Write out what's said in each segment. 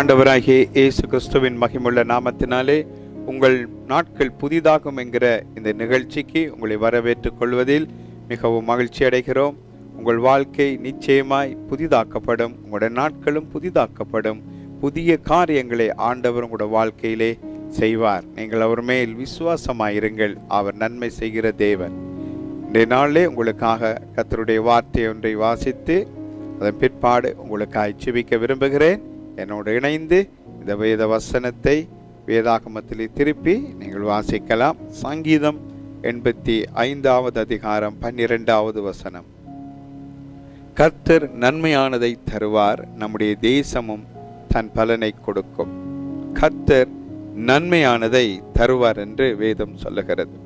ஆண்டவராகிய இயேசு கிறிஸ்துவின் மகிமுள்ள நாமத்தினாலே உங்கள் நாட்கள் புதிதாகும் என்கிற இந்த நிகழ்ச்சிக்கு உங்களை வரவேற்றுக் கொள்வதில் மிகவும் மகிழ்ச்சி அடைகிறோம். உங்கள் வாழ்க்கை நிச்சயமாய் புதிதாக்கப்படும். உங்களுடைய நாட்களும் புதிதாக்கப்படும். புதிய காரியங்களை ஆண்டவர் உங்களுடைய வாழ்க்கையிலே செய்வார். நீங்கள் அவர் மேல் விசுவாசமாயிருங்கள். அவர் நன்மை செய்கிற தேவன். இன்றைய நாளிலே உங்களுக்காக கத்தருடைய வார்த்தை ஒன்றை வாசித்து அதன் பிற்பாடு உங்களுக்காக ஜெபிக்க விரும்புகிறேன். என்னோடு இணைந்து இந்த வேத வசனத்தை வேதாகமத்திலே திருப்பி நீங்கள் வாசிக்கலாம். சங்கீதம் எண்பத்தி ஐந்தாவது அதிகாரம் பன்னிரெண்டாவது வசனம். கர்த்தர் நன்மையானதை தருவார் நம்முடைய தேசமும் தன் பலனை கொடுக்கும். கர்த்தர் நன்மையானதை தருவார் என்று வேதம் சொல்லுகிறது.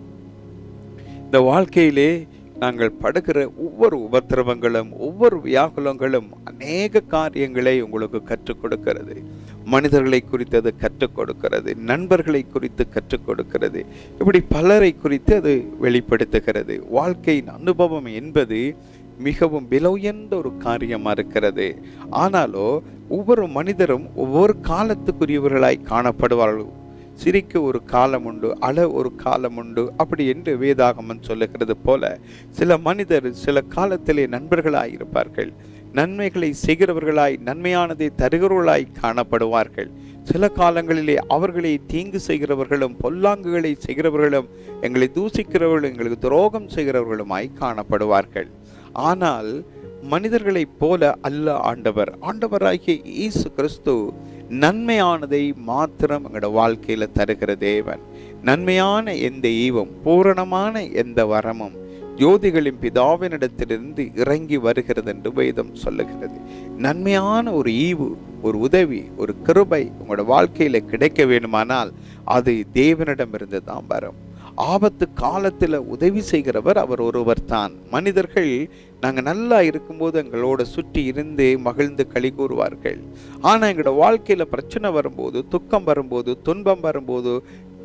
இந்த வாழ்க்கையிலே நாங்கள் படுகிற ஒவ்வொரு உபத்திரவங்களும் ஒவ்வொரு வியாகுலங்களும் அநேக காரியங்களை உங்களுக்கு கற்றுக் கொடுக்கிறது. மனிதர்களை குறித்து அது கற்றுக் கொடுக்கிறது நண்பர்களை குறித்து கற்றுக் கொடுக்கிறது. இப்படி பலரை குறித்து அது வெளிப்படுத்துகிறது. வாழ்க்கையின் அனுபவம் என்பது மிகவும் விலை உயர்ந்த ஒரு காரியமாக இருக்கிறது. ஆனாலோ ஒவ்வொரு மனிதரும் ஒவ்வொரு காலத்துக்குரியவர்களாய் காணப்படுவார்கள். சிரிக்க ஒரு காலம் உண்டு அழ ஒரு காலம் உண்டு. அப்படி என்று வேதாகமன் சொல்லுகிறது போல சில மனிதர் சில காலத்திலே நண்பர்களாய் இருப்பார்கள். நன்மைகளை செய்கிறவர்களாய் நன்மையானதை தருகிறவர்களாய் காணப்படுவார்கள். சில காலங்களிலே அவர்களை தீங்கு செய்கிறவர்களும் பொல்லாங்குகளை செய்கிறவர்களும் எங்களை தூசிக்கிறவர்களும் எங்களுக்கு துரோகம் செய்கிறவர்களுமாய் காணப்படுவார்கள். ஆனால் மனிதர்களைப் போல அல்ல ஆண்டவர். ஆண்டவராகிய இயேசு கிறிஸ்து நன்மையானதை மாத்திரம் எங்களோட வாழ்க்கையில் தருகிற தேவன். நன்மையான எந்த ஈவும் பூரணமான எந்த வரமும் ஜோதிகளின் பிதாவினிடத்திலிருந்து இறங்கி வருகிறது என்று வேதம் சொல்லுகிறது. நன்மையான ஒரு ஈவு ஒரு உதவி ஒரு கிருபை உங்களோட வாழ்க்கையில் கிடைக்க வேண்டுமானால் அது தேவனிடமிருந்து தான் வரும். ஆபத்து காலத்தில் உதவி செய்கிறவர் அவர் ஒருவர் தான் மனிதர்கள் நாங்கள் நல்லா இருக்கும்போது எங்களோட சுற்றி இருந்து மகிழ்ந்து களி கூறுவார்கள். ஆனால் எங்களோட வாழ்க்கையில் பிரச்சனை வரும்போது துக்கம் வரும்போது துன்பம் வரும்போது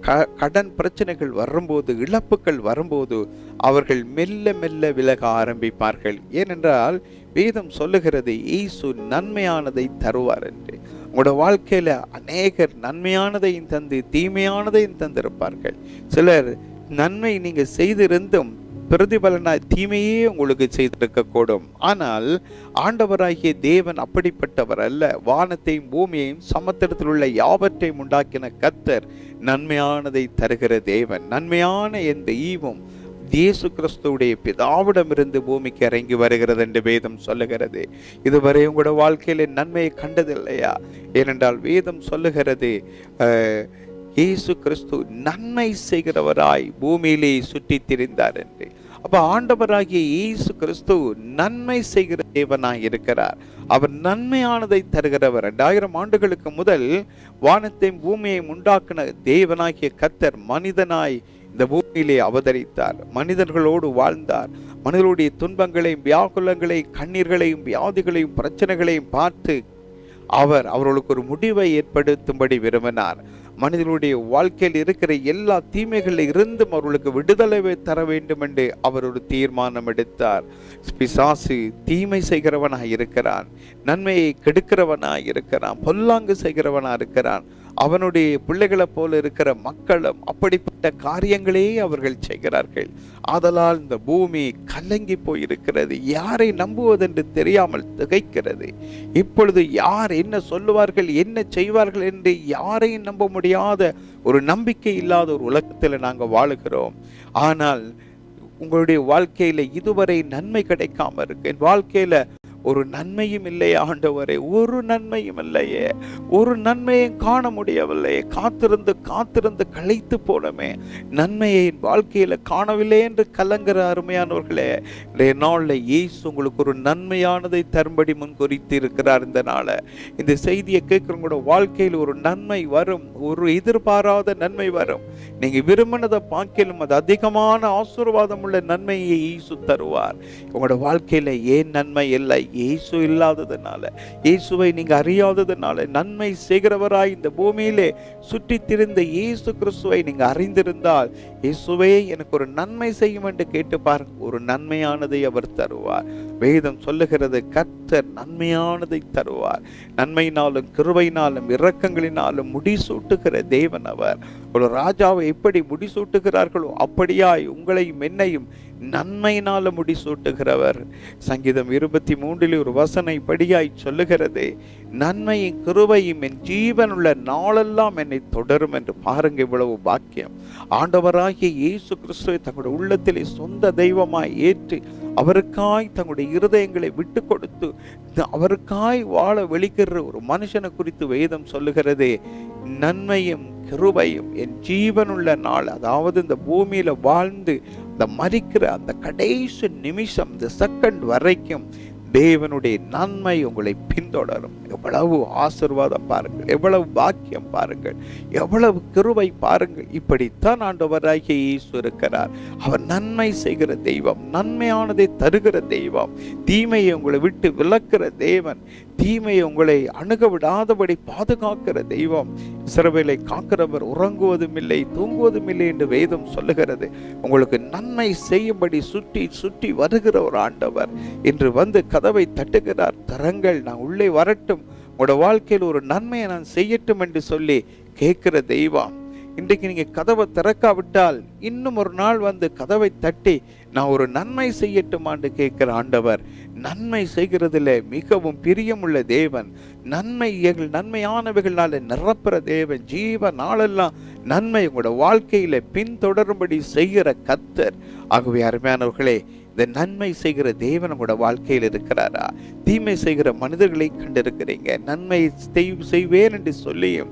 க கடன் பிரச்சனைகள் வரும்போது இழப்புகள் வரும்போது அவர்கள் மெல்ல மெல்ல விலக ஆரம்பிப்பார்கள். ஏனென்றால் வேதம் சொல்லுகிறது இயேசு நன்மையானதை தருவார் என்று. உங்களோட வாழ்க்கையில் அநேகர் நன்மையானதையும் தந்து தீமையானதையும் தந்திருப்பார்கள். சிலர் நன்மை நீங்கள் செய்திருந்தும் பிரதிபலனாய் தீமையே உங்களுக்கு செய்திருக்கக்கூடும். ஆனால் ஆண்டவராகிய தேவன் அப்படிப்பட்டவர் அல்ல. வானத்தையும் பூமியையும் சமுத்திரத்தில் உள்ள யாவற்றையும் உண்டாக்கின கத்தர் நன்மையானதை தருகிற தேவன். நன்மையான எந்த ஈவும் இயேசு கிறிஸ்துவுடைய பிதாவிடமிருந்து பூமிக்கு இறங்கி வருகிறது என்று வேதம் சொல்லுகிறது. இதுவரை உங்களோட வாழ்க்கையில நன்மையை கண்டதில்லையா? ஏனென்றால் வேதம் சொல்லுகிறது இயேசு கிறிஸ்து நன்மை செய்கிறவராய் பூமியிலே சுற்றி திரிந்தார் என்று. அப்ப ஆண்டவராகிய இயேசு கிறிஸ்து நன்மை செய்கிற தேவனாய் இருக்கிறார். அவர் நன்மையானதை தருகிறவர். ரெண்டாயிரம் ஆண்டுகளுக்கு முதல் வானத்தையும் பூமியையும் உண்டாக்கின தேவனாகிய கத்தர் மனிதனாய் இந்த பூமியிலே அவதரித்தார். மனிதர்களோடு வாழ்ந்தார். மனிதர்களுடைய துன்பங்களையும் வியாகுலங்களையும் கண்ணீர்களையும் வியாதிகளையும் பிரச்சனைகளையும் பார்த்து அவர் அவர்களுக்கு ஒரு முடிவை ஏற்படுத்தும்படி விரும்பினார். மனிதனுடைய வாழ்க்கையில் இருக்கிற எல்லா தீமைகளில் இருந்தும் அவர்களுக்கு விடுதலை தர வேண்டும் என்று அவர் ஒரு தீர்மானம் எடுத்தார். பிசாசு தீமை செய்கிறவனாக இருக்கிறான் நன்மையை கெடுக்கிறவனாக இருக்கிறான் பொல்லாங்கு செய்கிறவனாக இருக்கிறான். அவனுடைய பிள்ளைகளை போல இருக்கிற மக்களும் அப்படிப்பட்ட காரியங்களே அவர்கள் செய்கிறார்கள். ஆதலால் இந்த பூமி கலங்கி போயிருக்கிறது. யாரை நம்புவதென்று தெரியாமல் திகைக்கிறது. இப்பொழுது யார் என்ன சொல்லுவார்கள் என்ன செய்வார்கள் என்று யாரையும் நம்ப முடியாத ஒரு நம்பிக்கை இல்லாத ஒரு உலகத்தில் நாங்கள் வாழுகிறோம். ஆனால் உங்களுடைய வாழ்க்கையில் இதுவரை நன்மை கிடைக்காம இருக்கு. என் வாழ்க்கையில் ஒரு நன்மையும் இல்லையே ஆண்டவரே ஒரு நன்மையும் இல்லையே. ஒரு நன்மையும் காண முடியவில்லையே காத்திருந்து காத்திருந்து களைத்து போனமே. நன்மையை என் வாழ்க்கையில் காணவில்லை என்று கலங்குற அருமையானவர்களே இன்றைய நாளில் இயேசு உங்களுக்கு ஒரு நன்மையானதை தரும்படி முன்குறித்து இருக்கிறார் இந்த நாளை. இந்த செய்தியை கேட்குறவங்களோட வாழ்க்கையில் ஒரு நன்மை வரும் ஒரு எதிர்பாராத நன்மை வரும். நீங்கள் விரும்பினதை பார்க்கலும் அது அதிகமான ஆசீர்வாதம் உள்ள நன்மையை இயேசு தருவார். உங்களோட வாழ்க்கையில் ஏன் நன்மை இல்லை? இயேசு இல்லாததுனால இயேசுவை நீங்கள் அறியாததுனால நன்மை செய்கிறவராய் இந்த பூமியிலே சுற்றித் திரிந்த இயேசு கிறிஸ்துவை நீங்கள் அறிந்திருந்தால் இயேசுவே எனக்கு ஒரு நன்மை செய்யும் என்று கேட்டு பாருங்க. ஒரு நன்மையானதை அவர் தருவார். வேதம் சொல்லுகிறது கர்த்தர் நன்மையானதை தருவார். நன்மையினாலும் கிருபையினாலும் இரக்கங்களினாலும் முடிசூட்டுகிற தேவன் அவர். ஒரு ராஜாவை எப்படி முடிசூட்டுகிறார்களோ அப்படியாய் உங்களையும் என்னையும் நன்மையினால முடிசூட்டுகிறவர். சங்கீதம் இருபத்தி மூன்றில் ஒரு வசனை படியாய் சொல்லுகிறது. நன்மையும் கிருபையும் என் ஜீவனுள்ள நாளெல்லாம் என்னை தொடரும் என்று பாருங்க இவ்வளவு பாக்கியம். ஆண்டவராகிய இயேசு கிறிஸ்துவை தங்களுடைய உள்ளத்திலே சொந்த தெய்வமாய் ஏற்று அவருக்காய் தங்களுடைய இருதயங்களை விட்டு கொடுத்து அவருக்காய் வாழ வெளிக்கிற ஒரு மனுஷனை குறித்து வேதம் சொல்லுகிறதே. நன்மையும் கிருபையும் என் ஜீவனுள்ள நாள் அதாவது இந்த பூமியில் வாழ்ந்து இந்த மறிக்கிற அந்த கடைசி நிமிஷம் இந்த செகண்ட் வரைக்கும் தேவனுடைய நன்மை உங்களை பின்தொடரும். எவ்வளவு ஆசிர்வாதம் பாருங்கள் எவ்வளவு பாக்கியம் பாருங்கள் எவ்வளவு கிருவை பாருங்கள். இப்படித்தான் ஆண்டவராகிய இயேசு இருக்கிறார். அவர் நன்மை செய்கிற தெய்வம் நன்மையானதை தருகிற தெய்வம் தீமையை உங்களை விட்டு விலக்குற தேவன் தீமையை உங்களை அணுக விடாதபடி பாதுகாக்கிற தெய்வம். சிறவிலை காக்கிறவர் உறங்குவதும் இல்லை தூங்குவதும் இல்லை என்று வேதம் சொல்லுகிறது. உங்களுக்கு நன்மை செய்யும்படி சுற்றி சுற்றி வருகிற ஒரு ஆண்டவர். இன்று வந்து கதவை தட்டுகிறார். தரங்கள் நான் உள்ளே வரட்டும். உங்களோட வாழ்க்கையில் ஒரு நன்மையை நான் செய்யட்டும் என்று சொல்லி கேட்கிற தெய்வம். இன்றைக்கு நீங்கள் கதவை திறக்காவிட்டால் இன்னும் ஒரு நாள் வந்து கதவை தட்டி நான் ஒரு நன்மை செய்யட்டுமான்னு கேட்குற ஆண்டவர் நன்மை செய்கிறதுல மிகவும் பிரியமுள்ள தேவன் நன்மைகள் நன்மையானவைகளால் நிரப்புற தேவன் ஜீவ நாளெல்லாம் நன்மை உங்களோட வாழ்க்கையில் பின்தொடரும்படி செய்கிற கத்தர் ஆகவே அருமையானவர்களே இந்த நன்மை செய்கிற தேவன் உங்களோட வாழ்க்கையில் இருக்கிறாரா? தீமை செய்கிற மனிதர்களை கண்டிருக்கிறீங்க. நன்மை செய்வேன் என்று சொல்லியும்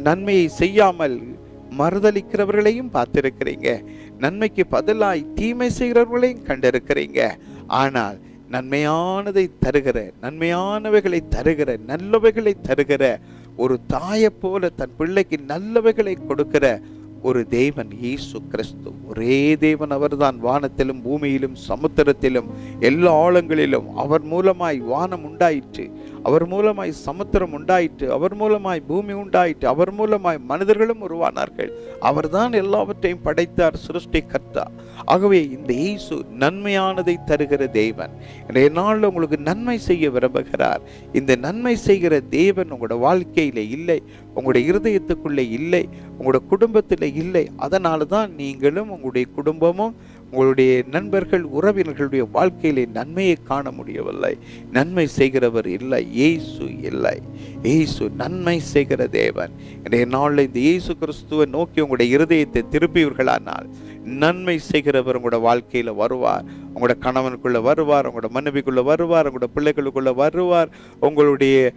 நன்மையை செய்யாமல் மறுதளிக்கிறவர்களையும் பார்த்திருக்கிறீங்க. நன்மைக்கு பதிலாய் தீமை செய்கிறவர்களையும் கண்டிருக்கிறீங்க. ஆனால் நன்மையானதை தருகிற நன்மையானவைகளை தருகிற நல்லவைகளை தருகிற ஒரு தாயைப் போல தன் பிள்ளைக்கு நல்லவைகளை கொடுக்கிற ஒரு தேவன் இயேசு கிறிஸ்து. ஒரே தேவன் அவர்தான். வானத்திலும் பூமியிலும் சமுத்திரத்திலும் எல்லா ஆழங்களிலும் அவர் மூலமாய் வானம் உண்டாயிற்று. அவர் மூலமாய் சமுத்திரம் உண்டாயிற்று அவர் மூலமாய் பூமி உண்டாயிற்று அவர் மூலமாய் மனிதர்களும் உருவானார்கள். அவர்தான் எல்லாவற்றையும் படைத்தார் சிருஷ்டி கர்த்தா ஆகவே இந்த இயேசு நன்மையானதை தருகிற தேவன். இன்றைய நாளில் உங்களுக்கு நன்மை செய்ய விரும்புகிறார். இந்த நன்மை செய்கிற தேவன் உங்களோட வாழ்க்கையில இல்லை உங்களுடைய இருதயத்துக்குள்ளே இல்லை உங்களோட குடும்பத்தில் இல்லை. அதனால தான் நீங்களும் உங்களுடைய குடும்பமும் உங்களுடைய நண்பர்கள் உறவினர்களுடைய வாழ்க்கையிலே நன்மையை காண முடியவில்லை. நன்மை செய்கிறவர் இல்லை இயேசு இல்லை. இயேசு நன்மை செய்கிற தேவன். இன்றைய நாளில் இந்த இயேசு கிறிஸ்துவை நோக்கி உங்களுடைய இருதயத்தை திருப்பியவர்களானால் நன்மை செய்கிறவர் உங்களோட வாழ்க்கையில் வருவார். உங்களோட கணவனுக்குள்ளே வருவார் உங்களோட மனைவிக்குள்ளே வருவார் உங்களோட பிள்ளைகளுக்குள்ளே வருவார். உங்களுடைய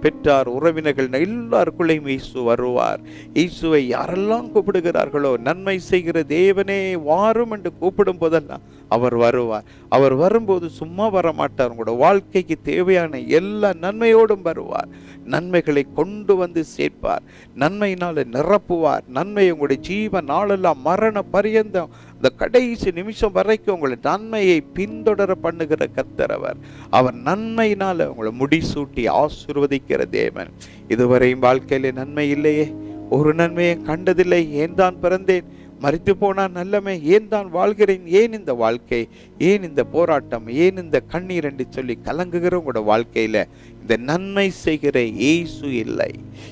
பெற்றார் உறவினர்கள் எல்லாருக்குள்ளேயும் இயேசு வருவார். இயேசுவை யாரெல்லாம் கூப்பிடுகிறார்களோ நன்மை செய்கிற தேவனே வாரும் என்று கூப்பிடும் போதெல்லாம் அவர் வருவார். அவர் வரும்போது சும்மா வர மாட்டார் உங்களோட வாழ்க்கைக்கு தேவையான எல்லா நன்மையோடும் வருவார். நன்மைகளை கொண்டு வந்து சேர்ப்பார். நன்மையினால் நிரப்புவார். நன்மை உங்களுடைய ஜீவ நாளெல்லாம் மரண பரியந்தம் இந்த கடைசி நிமிஷம் வரைக்கும் உங்களை நன்மையை பின்தொடர பண்ணுகிற கர்த்தர் அவர். அவர் நன்மையினால உங்களை முடிசூட்டி ஆசிர்வதிக்கிற தேவன். இதுவரையும் வாழ்க்கையில நன்மை இல்லையே. ஒரு நன்மையை கண்டதில்லை. ஏன் தான் பிறந்தேன்? மறித்து போனால் நல்லமே. ஏன் தான் வாழ்கிறேன்? ஏன் இந்த வாழ்க்கை? ஏன் இந்த போராட்டம்? ஏன் இந்த கண்ணீர் என்று சொல்லி கலங்குகிற உங்களோட வாழ்க்கையில இந்த நன்மை செய்கிற ஏசு இல்லை.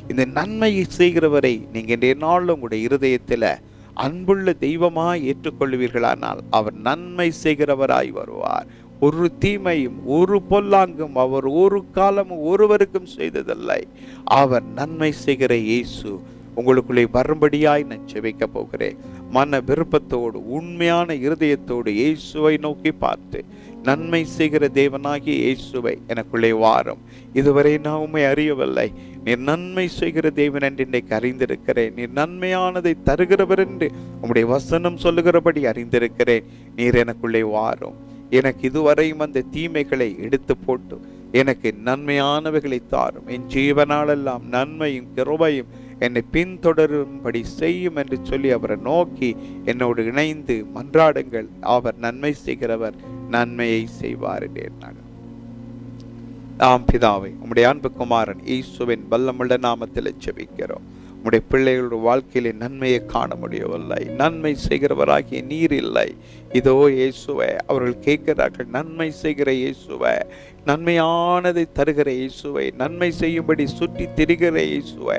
இந்த நன்மையை செய்கிறவரை நீங்கள் இன்றைய நாளில் உங்களுடைய இருதயத்தில் அன்புள்ள தெய்வமாய் ஏற்றுக்கொள்வீர்களானால் அவர் நன்மை செய்கிறவராய் வருவார். ஒரு தீமையும் ஒரு பொல்லாங்கும் அவர் ஒரு காலமும் ஒருவருக்கும் செய்ததில்லை. அவர் நன்மை செய்கிற இயேசு உங்களுக்குள்ளே வரும்படியாய் நான் செபிக்க போகிறேன். மன விருப்பத்தோடு உண்மையான இருதயத்தோடு இயேசுவை நோக்கி பார்த்து நன்மை செய்கிற தேவனாகிய இயேசுவை எனக்குள்ளே வாரும். இதுவரை நான் உண்மை அறியவில்லை. நீர் நன்மை செய்கிற தேவன் என்று இன்றைக்கு அறிந்திருக்கிறேன். நீர் நன்மையானதை தருகிறவர் என்று உம்முடைய வசனம் சொல்லுகிறபடி அறிந்திருக்கிறேன். நீர் எனக்குள்ளே வாரும். எனக்கு இதுவரையும் அந்த தீமைகளை எடுத்து போட்டு எனக்கு நன்மையானவைகளை தாரும். என் ஜீவனாலெல்லாம் நன்மையும் கிருபையும் என்னை பின்தொடரும்படி செய்யும் என்று சொல்லி அவரை நோக்கி என்னோடு இணைந்து மன்றாடுங்கள். அவர் நன்மை செய்கிறவர் நன்மையை செய்வார் என்றார் ஆம் பிதாவை உம்முடைய அன்பு குமாரன் இயேசுவின் வல்லமுள்ள நாமத்தில் செபிக்கிறோம் உம்முடைய பிள்ளைகளோட வாழ்க்கையிலே நன்மையை காண முடியவில்லை. நன்மை செய்கிறவராகிய நீர் இல்லை. இதோ இயேசுவை அவர்கள் கேட்கிறார்கள் நன்மை செய்கிற இயேசுவை நன்மையானதை தருகிற இயேசுவை நன்மை செய்யும்படி சுற்றி திரிகிற இயேசுவை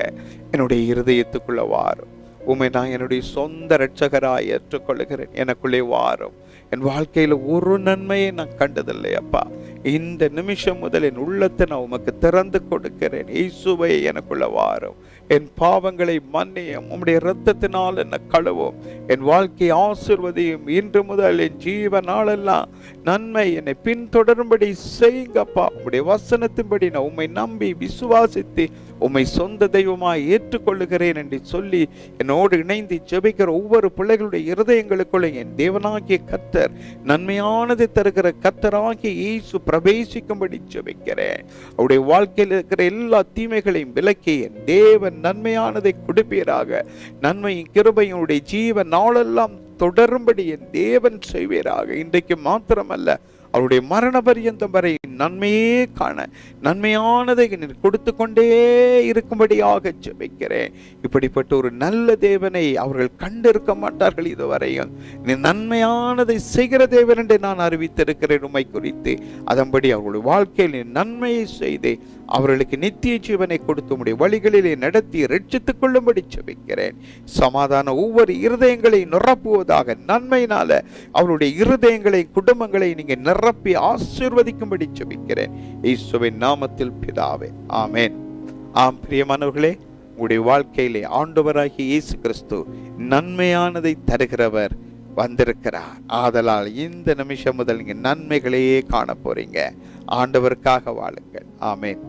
என்னுடைய இருதயத்துக்குள்ள வாரும். உண்மை நான் என்னுடைய சொந்த ரட்சகராக ஏற்றுக்கொள்கிறேன் எனக்குள்ளே வாரும். என் வாழ்க்கையில் ஒரு நன்மையை நான் கண்டதில்லை அப்பா. இந்த நிமிஷம் முதல் என் உள்ளத்தை நான் உமக்கு திறந்து கொடுக்கிறேன். இயேசுவை எனக்குள்ள வாரும். என் பாவங்களை மன்னியும். உம்முடைய இரத்தத்தினால் என்ன கழுவும். என் வாழ்க்கை ஆசிர்வதியும். இன்று முதல் என் ஜீவ நாளெல்லாம் நன்மை என்னை பின்தொடரும்படி செய்யுங்கப்பா. உம்முடைய வசனத்தின்படி நான் உம்மை நம்பி விசுவாசித்து உம்மை சொந்த தெய்வமாய் ஏற்றுக்கொள்ளுகிறேன் என்று சொல்லி என்னோடு இணைந்து ஜெபிக்கிற ஒவ்வொரு பிள்ளைகளுடைய இருதயங்களுக்குள்ள என் தேவனாகிய கத்தர் நன்மையானதை தருகிற கத்தராகிய இயேசு பிரவேசிக்கும்படி ஜெபிக்கிறேன். அவருடைய வாழ்க்கையில் இருக்கிற எல்லா தீமைகளையும் விலக்கி என் தேவன் நன்மையானதை கொடுப்பீராக. நன்மையும் கிருபையும் உடைய ஜீவ நாளெல்லாம் தொடரும்படி என் தேவன் செய்வீராக. இன்றைக்கு மாத்திரமல்ல அவருடைய மரண பரியந்தம் வரை நன்மையே காண நன்மையானதை கொடுத்து கொண்டே இருக்கும்படியாக ஜெபிக்கிறேன். இப்படிப்பட்ட ஒரு நல்ல தேவனை அவர்கள் கண்டிருக்க மாட்டார்கள் இதுவரையும். நீ நன்மையானதை செய்கிற தேவன் என்று நான் அறிவித்திருக்கிறேன் உண்மை குறித்து. அதன்படி அவர்களுடைய வாழ்க்கையில் நீ நன்மையை செய்து அவர்களுக்கு நித்திய ஜீவனை கொடுத்து உடைய வழிகளிலே நடத்தி ரட்சித்துக் கொள்ளும்படி செபிக்கிறேன் சமாதான ஒவ்வொரு இருதயங்களை நிரப்புவதாக நன்மையினால அவருடைய இருதயங்களை குடும்பங்களை நீங்க நிரப்பி ஆசீர்வதிக்கும்படி செபிக்கிறேன் இயேசுவின் நாமத்தில் பிதாவே ஆமேன். ஆம் பிரியமானவர்களே உங்களுடைய வாழ்க்கையிலே ஆண்டவராகிய இயேசு கிறிஸ்து நன்மையானதை தருகிறவர் வந்திருக்கிறார். ஆதலால் இந்த நிமிஷம் முதல் நீங்கள் நன்மைகளையே காண போறீங்க. ஆண்டவருக்காக வாழுங்கள். ஆமேன்.